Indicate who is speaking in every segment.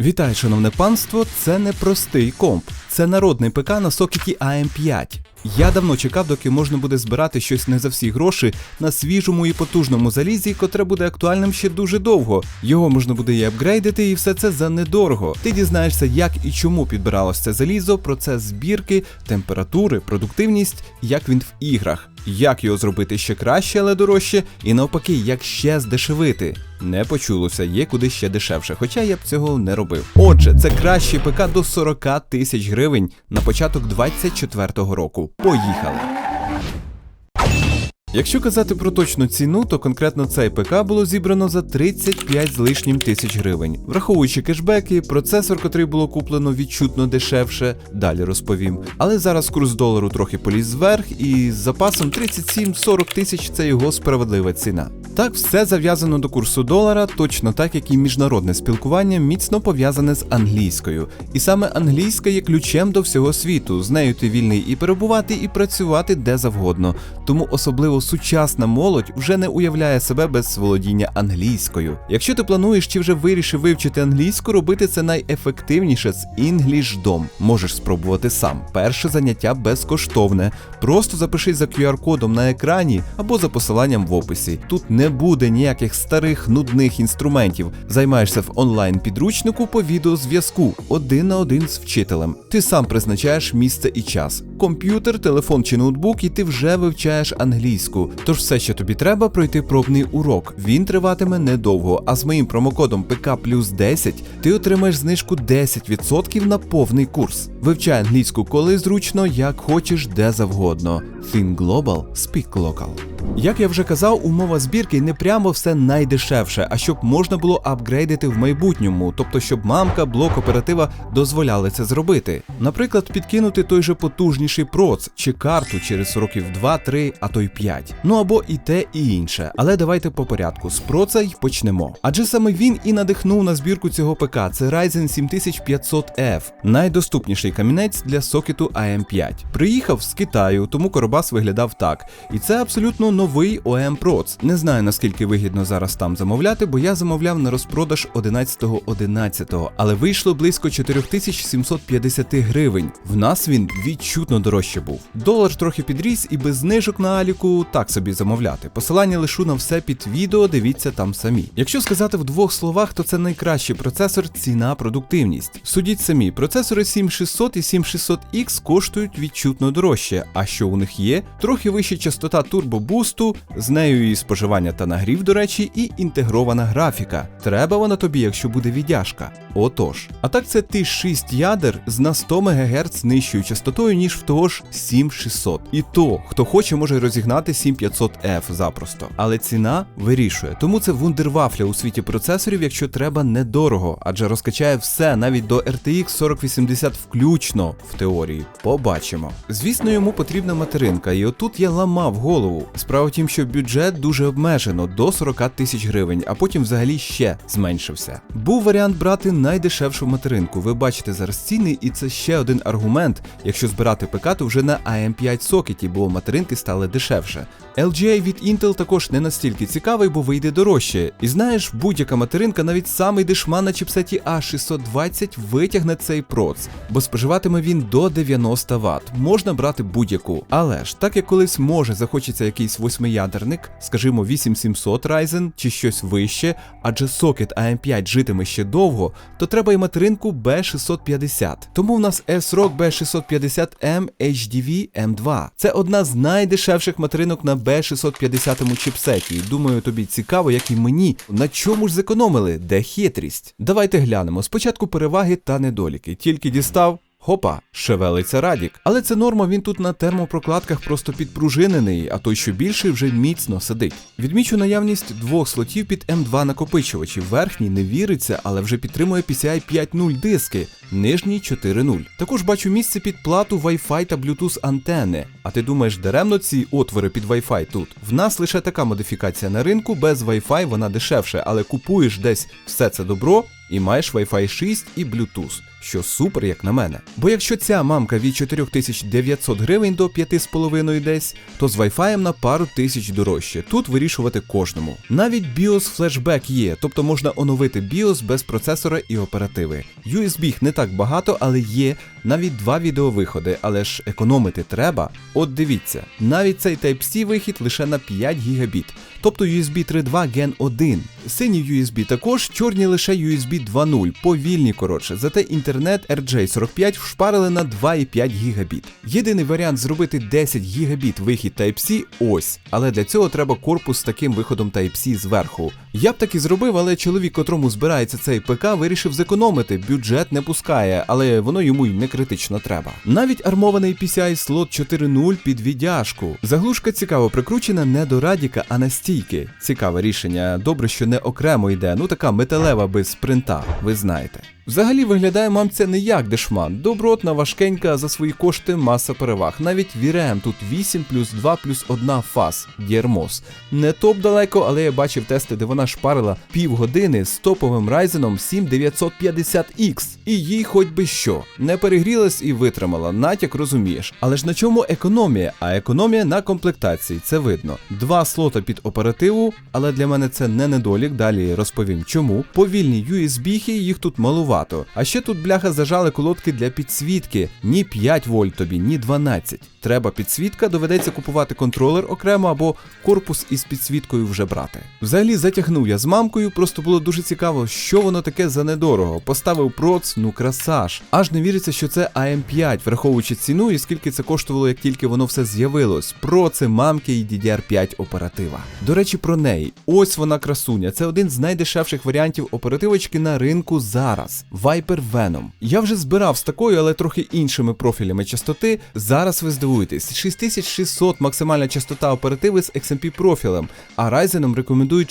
Speaker 1: Вітаю, шановне панство! Це не простий комп, це народний ПК на сокеті AM5. Я давно чекав, доки можна буде збирати щось не за всі гроші на свіжому і потужному залізі, котре буде актуальним ще дуже довго. Його можна буде і апгрейдити, і все це за недорого. Ти дізнаєшся, як і чому підбиралось це залізо, процес збірки, температури, продуктивність, як він в іграх, як його зробити ще краще, але дорожче, і навпаки, як ще здешевити. Не почулося, є куди ще дешевше, хоча я б цього не робив. Отже, це кращий ПК до 40 тисяч гривень на початок 24-го року. Поїхали! Якщо казати про точну ціну, то конкретно цей ПК було зібрано за 35 з лишнім тисяч гривень, враховуючи кешбеки, процесор, котрий було куплено відчутно дешевше, далі розповім. Але зараз курс долару трохи поліз вверх, і з запасом 37-40 тисяч це його справедлива ціна. Так, все зав'язано до курсу долара, точно так як і міжнародне спілкування міцно пов'язане з англійською. І саме англійська є ключем до всього світу. З нею ти вільний і перебувати, і працювати де завгодно. Тому особливо сучасна молодь вже не уявляє себе без володіння англійською. Якщо ти плануєш чи вже вирішив вивчити англійську, робити це найефективніше з EnglishDom. Можеш спробувати сам. Перше заняття безкоштовне. Просто запишись за QR-кодом на екрані або за посиланням в описі. Тут не буде ніяких старих нудних інструментів. Займаєшся в онлайн підручнику по відеозв'язку один на один з вчителем. Ти сам призначаєш місце і час. Комп'ютер, телефон чи ноутбук, і ти вже вивчаєш англійську. Тож все, що тобі треба, пройти пробний урок. Він триватиме недовго, а з моїм промокодом ПК плюс 10 ти отримаєш знижку 10% на повний курс. Вивчай англійську коли зручно, як хочеш, де завгодно. Think Global, Speak Local. Як я вже казав, умова збірки не прямо все найдешевше, а щоб можна було апгрейдити в майбутньому, тобто щоб мамка, блок оператива дозволяли це зробити. Наприклад, підкинути той же потужніший проц чи карту через років 2-3, а то й 5. Ну або і те, і інше. Але давайте по порядку. З проца й почнемо. Адже саме він і надихнув на збірку цього ПК. Це Ryzen 7500F, найдоступніший камінець для сокету AM5. Приїхав з Китаю, тому коробас виглядав так. І це абсолютно новий OM Proц. Не знаю наскільки вигідно зараз там замовляти, бо я замовляв на розпродаж 11.11, але вийшло близько 4750 гривень. В нас він відчутно дорожче був. Долар трохи підріс і без знижок на Аліку так собі замовляти. Посилання лишу на все під відео, дивіться там самі. Якщо сказати в двох словах, то це найкращий процесор, ціна, продуктивність. Судіть самі, процесори 7600 і 7600X коштують відчутно дорожче. А що у них є? Трохи вища частота турбобусту, з нею і споживання та нагрів, до речі, і інтегрована графіка. Треба вона тобі, якщо буде віддяжка. Отож. А так це ти 6 ядер з на 100 МГц нижчою частотою, ніж в того ж 7600. І то, хто хоче, може розігнати 7500F запросто. Але ціна вирішує. Тому це вундервафля у світі процесорів, якщо треба недорого, адже розкачає все навіть до RTX 4080 включно в теорії. Побачимо. Звісно, йому потрібна материнка, і отут я ламав голову. Справа в тім, що бюджет дуже обмежено до 40 тисяч гривень, а потім взагалі ще зменшився. Був варіант брати найдешевшу материнку. Ви бачите зараз ціни, і це ще один аргумент. Якщо збирати ПК, то вже на AM5 сокеті, бо материнки стали дешевше. LGA від Intel також не настільки цікавий, бо вийде дорожче. І знаєш, будь-яка материнка, навіть самий дешман на чіпсеті A620 витягне цей проц, бо споживатиме він до 90 Вт. Можна брати будь-яку. Але ж, так як колись може захочеться якийсь восьмиядерник, скажімо 8700 Ryzen чи щось вище, адже сокет AM5 житиме ще довго, то треба і материнку B650. Тому в нас S-ROG B650M HDV M2. Це одна з найдешевших материнок на B650 чіпсеті. Думаю, тобі цікаво, як і мені. На чому ж зекономили? Де хитрість? Давайте глянемо. Спочатку переваги та недоліки. Тільки дістав. Хопа, шевелиться Радік. Але це норма, він тут на термопрокладках просто підпружинений, а той, що більший, вже міцно сидить. Відмічу наявність двох слотів під М2 накопичувачі. Верхній не віриться, але вже підтримує PCI 5.0 диски, нижній 4.0. Також бачу місце під плату Wi-Fi та Bluetooth антени. А ти думаєш, даремно ці отвори під Wi-Fi тут? В нас лише така модифікація на ринку, без Wi-Fi вона дешевше, але купуєш десь все це добро і маєш Wi-Fi 6 і Bluetooth, що супер, як на мене. Бо якщо ця мамка від 4900 гривень до 5,5 десь, то з Wi-Fi на пару тисяч дорожче. Тут вирішувати кожному. Навіть BIOS флешбек є, тобто можна оновити BIOS без процесора і оперативи. USB не так багато, але є навіть два відеовиходи, але ж економити треба. От дивіться, навіть цей Type-C вихід лише на 5 гігабіт. Тобто USB 3.2 Gen 1. Сині USB також, чорні лише USB 2.0, повільні коротше, зате інтернет RJ45 вшпарили на 2,5 гігабіт. Єдиний варіант зробити 10 гігабіт вихід Type-C ось, але для цього треба корпус з таким виходом Type-C зверху. Я б так і зробив, але чоловік, котрому збирається цей ПК, вирішив зекономити, бюджет не пускає, але воно йому й не критично треба. Навіть армований PCI слот 4.0 під віддяжку. Заглушка цікаво прикручена не до радіка, а на стійки. Цікаве рішення. Добре, що не окремо йде, ну така металева без принта, ви знаєте. Взагалі виглядає мамця не як дешман, добротна, важкенька, за свої кошти маса переваг. Навіть VRM тут 8 плюс 2 плюс 1 фаз DRMOS. Не топ далеко, але я бачив тести, де вона шпарила півгодини з топовим Ryzen 7950X. І їй хоч би що. Не перегрілась і витримала, натяк розумієш. Але ж на чому економія? А економія на комплектації, це видно. Два слота під оперативу, але для мене це не недолік, далі розповім чому. Повільні USB-хи, їх тут малувато. А ще тут бляха зажали колодки для підсвітки. Ні 5 вольт тобі, ні 12. Треба підсвітка, доведеться купувати контролер окремо або корпус із підсвіткою вже брати. Взагалі затягнув я з мамкою, просто було дуже цікаво, що воно таке за недорого. Поставив проц, ну красаж. Аж не віриться, що це AM5, враховуючи ціну і скільки це коштувало, як тільки воно все з'явилось. Проци, мамки і DDR5 оператива. До речі, про неї. Ось вона красуня. Це один з найдешевших варіантів оперативочки на ринку зараз. Viper Venom. Я вже збирав з такою, але трохи іншими профілями частоти. Зараз ви здивуєтесь, 6600 максимальна частота оперативи з XMP профілем, а Ryzen рекомендують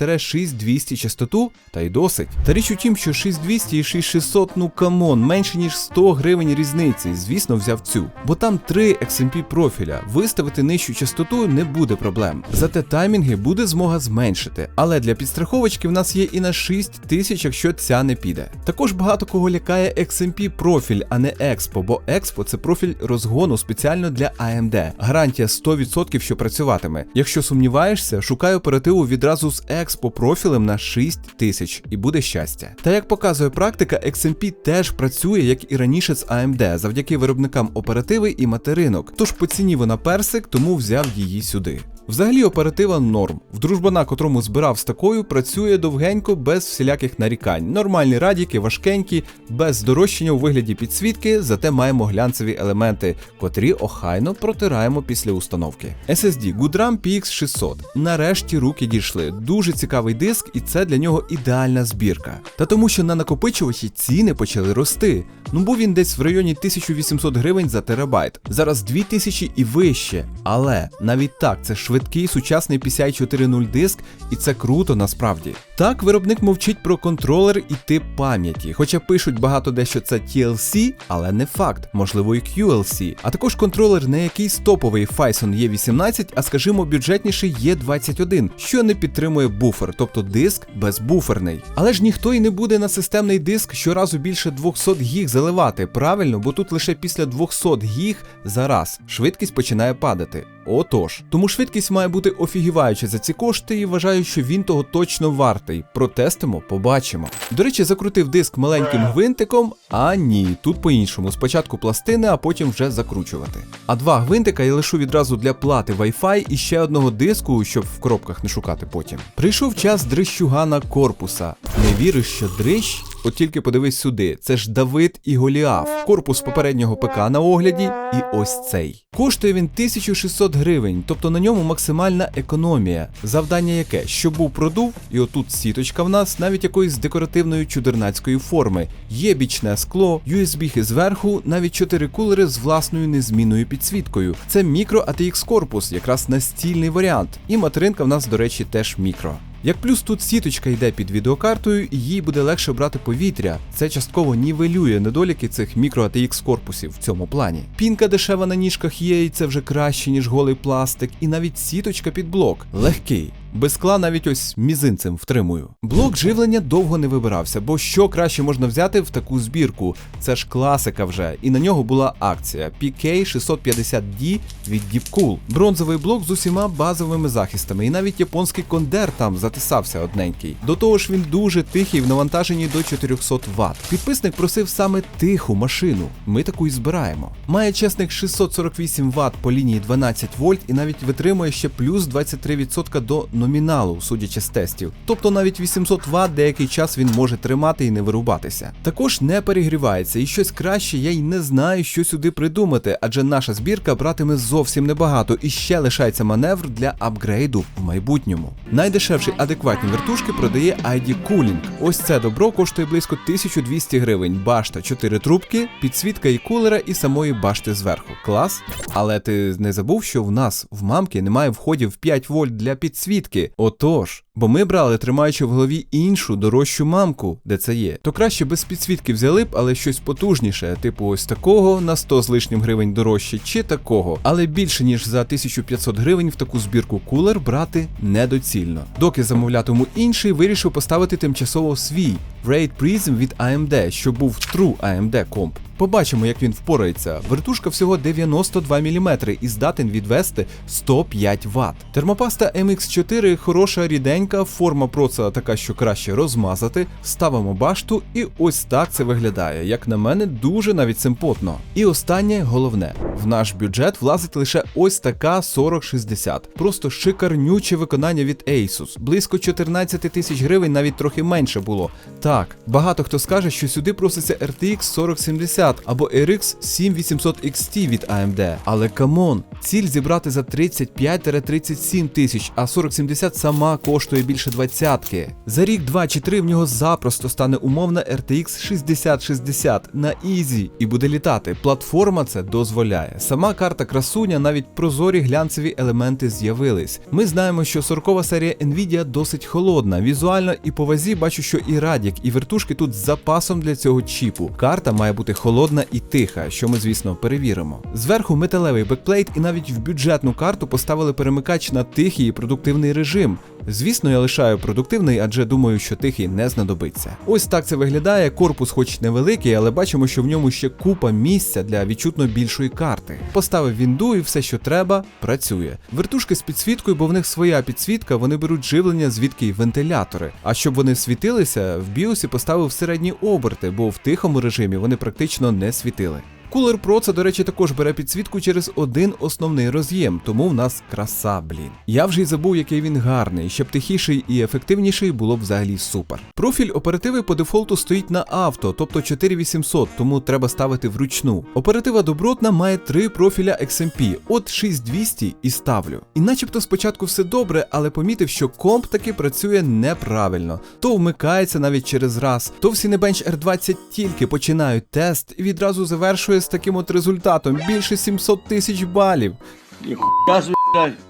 Speaker 1: 6-6200 частоту, та й досить. Та річ у тім, що 6200 і 6600, ну камон, менше ніж 100 гривень різниці. Звісно, взяв цю. Бо там три XMP профіля. Виставити нижчу частоту не буде проблем. Зате таймінги буде змога зменшити. Але для підстраховочки в нас є і на 6000, якщо ця не піде. Також багато кого лякає XMP профіль, а не Expo, бо Expo це профіль розгону спеціально для AMD. Гарантія 100%, що працюватиме. Якщо сумніваєшся, шукай оперативу відразу з Expo профілем на 6000 і буде щастя. Та як показує практика, XMP теж працює, як і раніше з AMD, завдяки виробникам оперативи і материнок. Тож по ціні вона персик, тому взяв її сюди. Взагалі оператива норм. В дружбана, котрому збирав з такою, працює довгенько, без всіляких нарікань. Нормальні радіки, важкенькі, без здорожчання у вигляді підсвітки, зате маємо глянцеві елементи, котрі охайно протираємо після установки. SSD Goodram PX600. Нарешті руки дійшли. Дуже цікавий диск, і це для нього ідеальна збірка. Та тому, що на накопичувачі ціни почали рости. Ну був він десь в районі 1800 гривень за терабайт. Зараз 2000 і вище. Але навіть так, це швидкий сучасний PCI 4.0 диск, і це круто насправді. Так, виробник мовчить про контролер і тип пам'яті, хоча пишуть багато де, що це TLC, але не факт, можливо, і QLC. А також контролер не якийсь топовий Phison E18, а скажімо, бюджетніший E21, що не підтримує буфер, тобто диск безбуферний. Але ж ніхто і не буде на системний диск щоразу більше 200 гіг заливати, правильно, бо тут лише після 200 гіг за раз швидкість починає падати. Отож, тому швидкість має бути офігіваюча за ці кошти і вважаю, що він того точно вартий. Протестимо, побачимо. До речі, закрутив диск маленьким гвинтиком, а ні, тут по-іншому. Спочатку пластини, а потім вже закручувати. А два гвинтика я лишу відразу для плати Wi-Fi і ще одного диску, щоб в коробках не шукати потім. Прийшов час дрищугана корпуса. Не віриш, що дрищ? От тільки подивись сюди, це ж Давид і Голіаф, корпус попереднього ПК на огляді, і ось цей. Коштує він 1600 гривень, тобто на ньому максимальна економія. Завдання яке? Щоб був продув, і отут сіточка в нас, навіть якоїсь декоративної чудернацької форми. Є бічне скло, USB зверху, навіть 4 кулери з власною незмінною підсвіткою. Це мікро ATX корпус, якраз настільний варіант. І материнка в нас, до речі, теж мікро. Як плюс тут сіточка йде під відеокартою, і їй буде легше брати повітря. Це частково нівелює недоліки цих мікро ATX корпусів в цьому плані. Пінка дешева на ніжках є, і це вже краще, ніж голий пластик, і навіть сіточка під блок. Легкий. Без скла навіть ось мізинцем втримую. Блок живлення довго не вибирався, бо що краще можна взяти в таку збірку? Це ж класика вже, і на нього була акція PK650D від Deepcool. Бронзовий блок з усіма базовими захистами, і навіть японський кондер там затисався одненький. До того ж, він дуже тихий в навантаженні до 400 Вт. Підписник просив саме тиху машину. Ми таку і збираємо. Має чесних 648 Вт по лінії 12 вольт і навіть витримує ще плюс 23% до номіналу, судячи з тестів. Тобто навіть 800 Вт деякий час він може тримати і не вирубатися. Також не перегрівається, і щось краще я й не знаю, що сюди придумати, адже наша збірка братиме зовсім небагато і ще лишається маневр для апгрейду в майбутньому. Найдешевші адекватні вертушки продає ID Cooling. Ось це добро коштує близько 1200 гривень. Башта, 4 трубки, підсвітка і кулера, і самої башти зверху. Клас. Але ти не забув, що в нас в мамки немає входів 5 вольт для підсвітки. Отож. Бо ми брали, тримаючи в голові іншу дорожчу мамку, де це є. То краще без підсвітки взяли б, але щось потужніше, типу ось такого на 100 з лишнім гривень дорожче, чи такого. Але більше ніж за 1500 гривень в таку збірку кулер брати недоцільно. Доки замовлятиму інший, вирішив поставити тимчасово свій Raid Prism від AMD, що був True AMD комп. Побачимо, як він впорається. Вертушка всього 92 мм і здатен відвести 105 Вт. Термопаста MX4 хороша ріденька, форма проца така, що краще розмазати. Ставимо башту, і ось так це виглядає. Як на мене, дуже навіть симпотно. І останнє головне: в наш бюджет влазить лише ось така 4060. Просто шикарнюче виконання від Asus. Близько 14 тисяч гривень, навіть трохи менше було. Так, багато хто скаже, що сюди проситься RTX 4070 або RX 7800 XT від AMD. Але камон, ціль зібрати за 35-37 тисяч, а 4070 сама коштує більше двадцятки. За рік, два чи три в нього запросто стане умовна RTX 6060 на ізі і буде літати. Платформа це дозволяє. Сама карта красуня, навіть прозорі глянцеві елементи з'явились. Ми знаємо, що 40 серія Nvidia досить холодна. Візуально і по вазі бачу, що і Радік, і вертушки тут з запасом для цього чіпу. Карта має бути холодна і тиха, що ми, звісно, перевіримо. Зверху металевий бекплейт, і навіть в бюджетну карту поставили перемикач на тихий і продуктивний режим. Звісно, я лишаю продуктивний, адже думаю, що тихий не знадобиться. Ось так це виглядає. Корпус, хоч невеликий, але бачимо, що в ньому ще купа місця для відчутно більшої карти. Поставив вінду і все, що треба, працює. Вертушки з підсвіткою, бо в них своя підсвітка, вони беруть живлення, звідки й вентилятори. А щоб вони світилися, в біосі поставив середні оберти, бо в тихому режимі вони практично не світили. Кулер Pro це, до речі, також бере підсвітку через один основний роз'єм, тому в нас краса, блін. Я вже й забув, який він гарний. Щоб тихіший і ефективніший було б взагалі супер. Профіль оперативи по дефолту стоїть на авто, тобто 4800, тому треба ставити вручну. Оператива добротна має три профіля XMP, от 6200 і ставлю. І начебто спочатку все добре, але помітив, що комп таки працює неправильно. То вмикається навіть через раз, то в Cinebench R20 тільки починають тест і відразу завершує з таким от результатом більше 700 тисяч балів.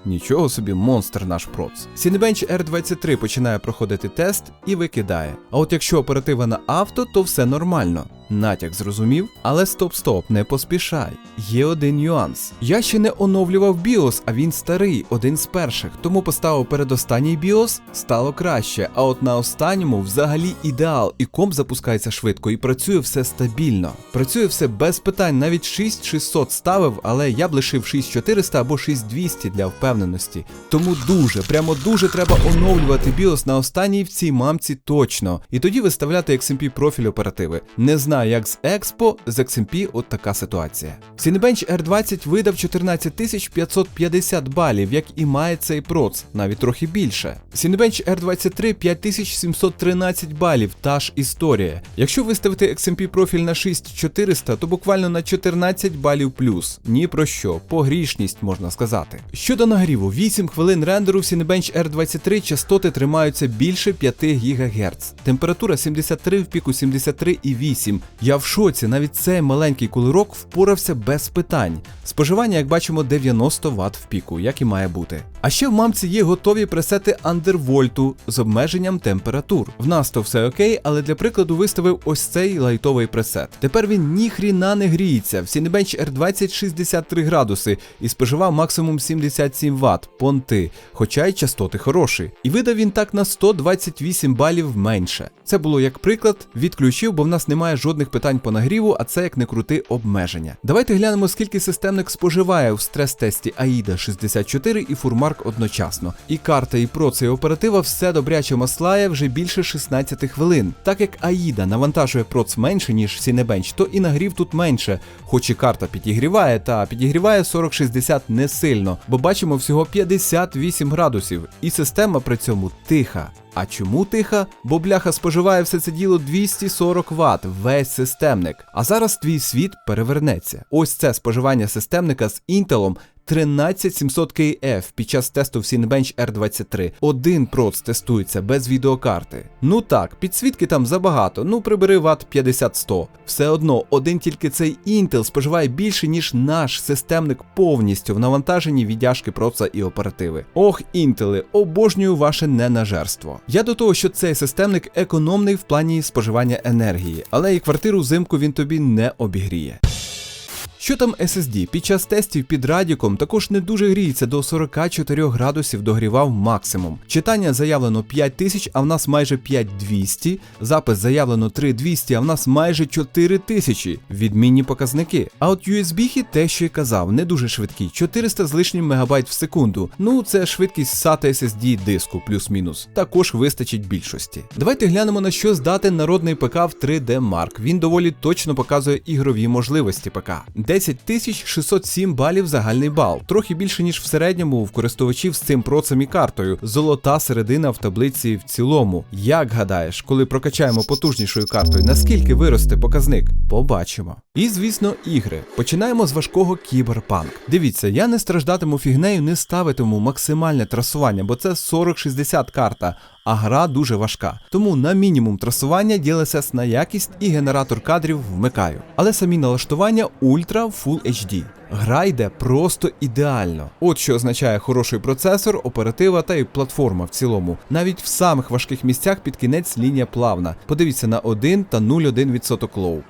Speaker 1: Нічого собі, монстр наш проц. Cinebench R23 починає проходити тест і викидає. А от якщо оператива на авто, то все нормально. Натяк зрозумів, але стоп-стоп, не поспішай. Є один нюанс. Я ще не оновлював BIOS, а він старий, один з перших, тому поставив передостанній BIOS, стало краще. А от на останньому взагалі ідеал, і комп запускається швидко і працює все стабільно. Працює все без питань, навіть 6600 ставив, але я б лишив 6400 або 6200 для впевненості. Тому дуже, прямо дуже треба оновлювати BIOS на останній в цій мамці точно. І тоді виставляти XMP профіль оперативи. Не знаю, як з Expo, з XMP от така ситуація. Cinebench R20 видав 14550 балів, як і має цей проц, навіть трохи більше. Cinebench R23 5713 балів, та ж історія. Якщо виставити XMP профіль на 6400, то буквально на 14 балів плюс. Ні про що, погрішність можна сказати. Щодо нагріву, 8 хвилин рендеру в Cinebench R23 частоти тримаються більше 5 ГГц. Температура 73 в піку 73,8, Я в шоці, навіть цей маленький кулерок впорався без питань. Споживання, як бачимо, 90 Вт в піку, як і має бути. А ще в мамці є готові пресети андервольту з обмеженням температур. В нас то все окей, але для прикладу виставив ось цей лайтовий пресет. Тепер він ніхріна не гріється. В Cinebench R20 63 градуси і споживав максимум 77 Вт, понти, хоча й частоти хороші. І видав він так на 128 балів менше. Це було як приклад, відключив, бо в нас немає жодних питань по нагріву, а це як не крути обмеження. Давайте глянемо, скільки системник споживає в стрес-тесті AIDA 64 і Furmark одночасно. І карта, і проц, і оператива все добряче маслає вже більше 16 хвилин. Так як AIDA навантажує проц менше, ніж Cinebench, то і нагрів тут менше, хоч і карта підігріває, та підігріває 40-60 не сильно, бо бачимо всього 58 градусів, і система при цьому тиха. А чому тиха? Бо бляха споживає все це діло 240 Вт, весь системник. А зараз твій світ перевернеться. Ось це споживання системника з Intel 13700 KF під час тесту в Cinebench R23. Один проц тестується без відеокарти. Ну так, підсвітки там забагато, ну прибери Вт 50-100. Все одно, один тільки цей Intel споживає більше, ніж наш системник повністю в навантаженні віддяжки проца і оперативи. Ох, інтели, обожнюю ваше ненажерство. Я до того, що цей системник економний в плані споживання енергії, але і квартиру взимку він тобі не обігріє. Що там SSD? Під час тестів під радіком також не дуже гріється до 44 градусів догрівав максимум. Читання заявлено 5000, а в нас майже 5200. Запис заявлено 3200, а в нас майже 4000. Відмінні показники. А от USB-хід те, що й казав, не дуже швидкий, 400 з лишнім мегабайт в секунду. Ну, це швидкість SATA SSD диску плюс-мінус. Також вистачить більшості. Давайте глянемо на що здатен народний ПК в 3D Mark. Він доволі точно показує ігрові можливості ПК. 10607 балів загальний бал, трохи більше ніж в середньому в користувачів з цим процем і картою. Золота середина в таблиці в цілому. Як гадаєш, коли прокачаємо потужнішою картою, наскільки виросте показник? Побачимо. І звісно, ігри. Починаємо з важкого кіберпанк. Дивіться, я не страждатиму фігнею, не ставитиму максимальне трасування, бо це 40-60 карта. А гра дуже важка. Тому на мінімум трасування DLSS на якість і генератор кадрів вмикаю. Але самі налаштування ультра Full HD. Гра йде просто ідеально. От що означає хороший процесор, оператива та й платформа в цілому. Навіть в самих важких місцях під кінець лінія плавна. Подивіться на 1 та 0,1% лоу.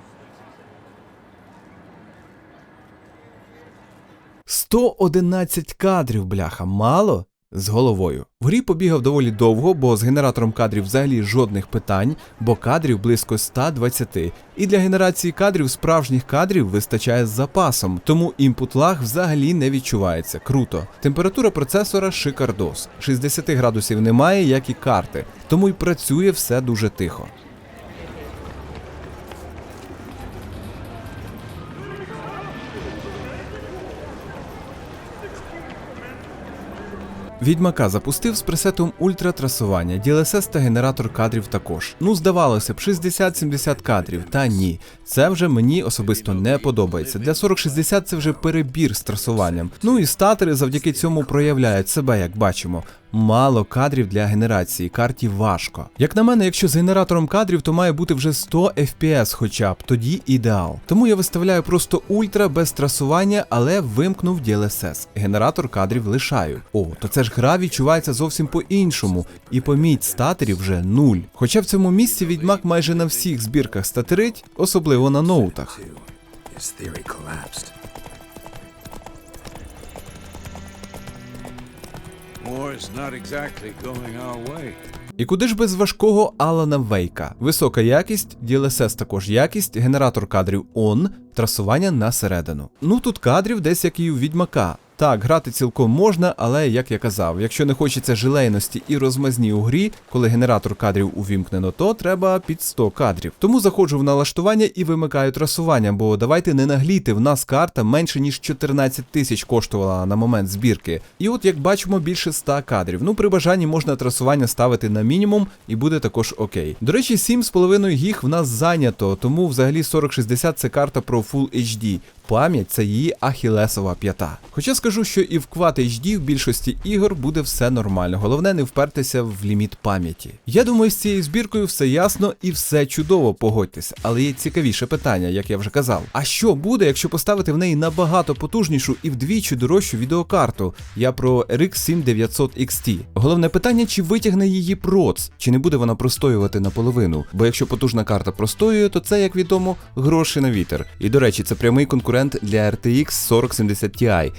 Speaker 1: 111 кадрів, бляха, мало? З головою. В грі побігав доволі довго, бо з генератором кадрів взагалі жодних питань, бо кадрів близько 120. І для генерації кадрів справжніх кадрів вистачає з запасом, тому імпут лаг взагалі не відчувається. Круто. Температура процесора шикардос. 60 градусів немає, як і карти, тому й працює все дуже тихо. Відьмака запустив з пресетом ультратрасування, DLSS та генератор кадрів також. Ну, здавалося б, 60-70 кадрів, та ні. Це вже мені особисто не подобається. Для 4060 це вже перебір з трасуванням. Ну і статери завдяки цьому проявляють себе, як бачимо. Мало кадрів для генерації, карті важко. Як на мене, якщо з генератором кадрів, то має бути вже 100 FPS хоча б, тоді ідеал. Тому я виставляю просто ультра без трасування, але вимкнув DLSS. Генератор кадрів лишаю. О, то це ж гра відчувається зовсім по-іншому. І поміть, статерів вже нуль. Хоча в цьому місці відьмак майже на всіх збірках статерить, особливо на ноутах.
Speaker 2: His theory collapsed.
Speaker 1: І куди ж без важкого Алана Вейка? Висока якість, DLSS також якість, генератор кадрів ON, трасування на середину. Ну тут кадрів десь як і у відьмака. Так, грати цілком можна, але як я казав, якщо не хочеться жилейності і розмазні у грі, коли генератор кадрів увімкнено, то треба під 100 кадрів. Тому заходжу в налаштування і вимикаю трасування, бо давайте не наглійте, в нас карта менше ніж 14 тисяч коштувала на момент збірки. І от як бачимо, більше 100 кадрів. Ну при бажанні можна трасування ставити на мінімум і буде також окей. До речі, 7,5 гіг в нас зайнято, тому взагалі 4060 це карта про Full HD. Пам'ять це її ахілесова п'ята. Хоча скажу скажу, що і в Quad HD в більшості ігор буде все нормально. Головне не впертися в ліміт пам'яті. Я думаю, з цією збіркою все ясно і все чудово, погодьтесь. Але є цікавіше питання, як я вже казав. А що буде, якщо поставити в неї набагато потужнішу і вдвічі дорожчу відеокарту? Я про RX 7900 XT. Головне питання, чи витягне її проц, чи не буде вона простоювати наполовину. Бо якщо потужна карта простоює, то це, як відомо, гроші на вітер. І до речі, це прямий конкурент для RTX 4070 Ti.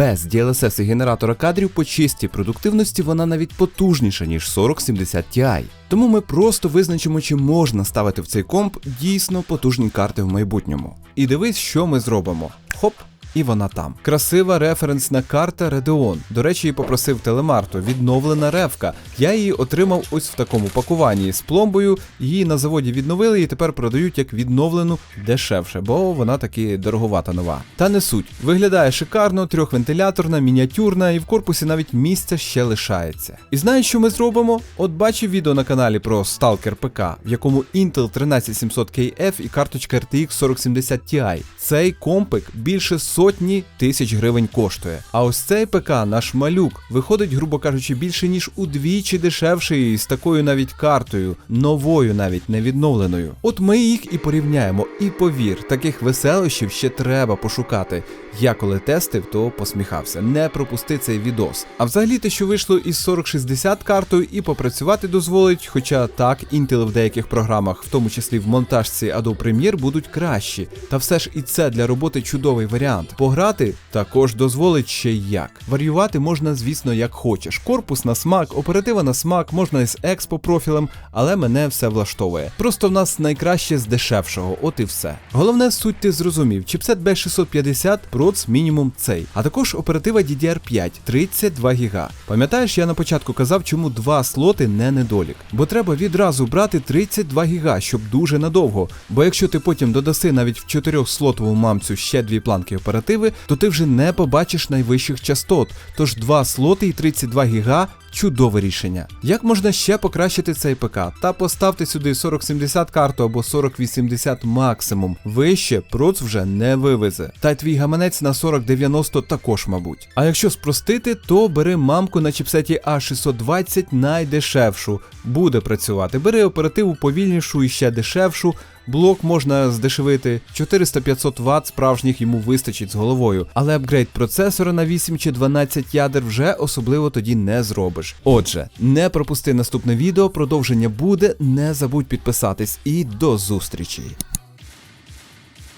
Speaker 1: Без DLSS і генератора кадрів по чистій продуктивності вона навіть потужніша, ніж 4070 Ti. Тому ми просто визначимо, чи можна ставити в цей комп дійсно потужні карти в майбутньому. І дивись, що ми зробимо. Хоп. І вона там. Красива референсна карта Radeon. До речі, її попросив телемарту. Відновлена ревка. Я її отримав ось в такому пакуванні з пломбою. Її на заводі відновили і тепер продають як відновлену дешевше, бо вона таки дороговата нова. Та не суть. Виглядає шикарно, трьохвентиляторна, мініатюрна, і в корпусі навіть місця ще лишається. І знаєш, що ми зробимо? От бачив відео на каналі про Stalker ПК, в якому Intel 13700KF і карточка RTX 4070 Ti. Цей компик більше сотні тисяч гривень коштує. А ось цей ПК, наш малюк, виходить, грубо кажучи, більше ніж удвічі дешевший з такою навіть картою, новою навіть не відновленою. От ми їх і порівняємо. І повір, таких веселощів ще треба пошукати. Я коли тестив, то посміхався. Не пропусти цей відос. А взагалі те, що вийшло із 4060 картою, і попрацювати дозволить, хоча так, Intel в деяких програмах, в тому числі в монтажці Adobe Premiere, будуть кращі. Та все ж і це для роботи чудовий варіант. Пограти також дозволить ще як. Варіювати можна, звісно, як хочеш. Корпус на смак, оператива на смак, можна із експо профілем, але мене все влаштовує. Просто в нас найкраще з дешевшого, от і все. Головне суть ти зрозумів. Чіпсет B650 проц мінімум цей, а також оператива DDR5 32 ГБ. Пам'ятаєш, я на початку казав, чому два слоти не недолік. Бо треба відразу брати 32 ГБ, щоб дуже надовго. Бо якщо ти потім додаси навіть в 4-слотову мамцю ще дві планки оперативи, то ти вже не побачиш найвищих частот. Тож два слоти і 32 ГБ Чудове рішення. Як можна ще покращити цей ПК? Та поставте сюди 4070 карту або 4080 максимум. Вище проц вже не вивезе. Та й твій гаманець на 4090 також, мабуть. А якщо спростити, то бери мамку на чіпсеті A620 найдешевшу. Буде працювати. Бери оперативу повільнішу і ще дешевшу. Блок можна здешевити 400-500 Вт справжніх йому вистачить з головою, але апгрейд процесора на 8 чи 12 ядер вже особливо тоді не зробиш. Отже, не пропусти наступне відео, продовження буде, не забудь підписатись і до зустрічі.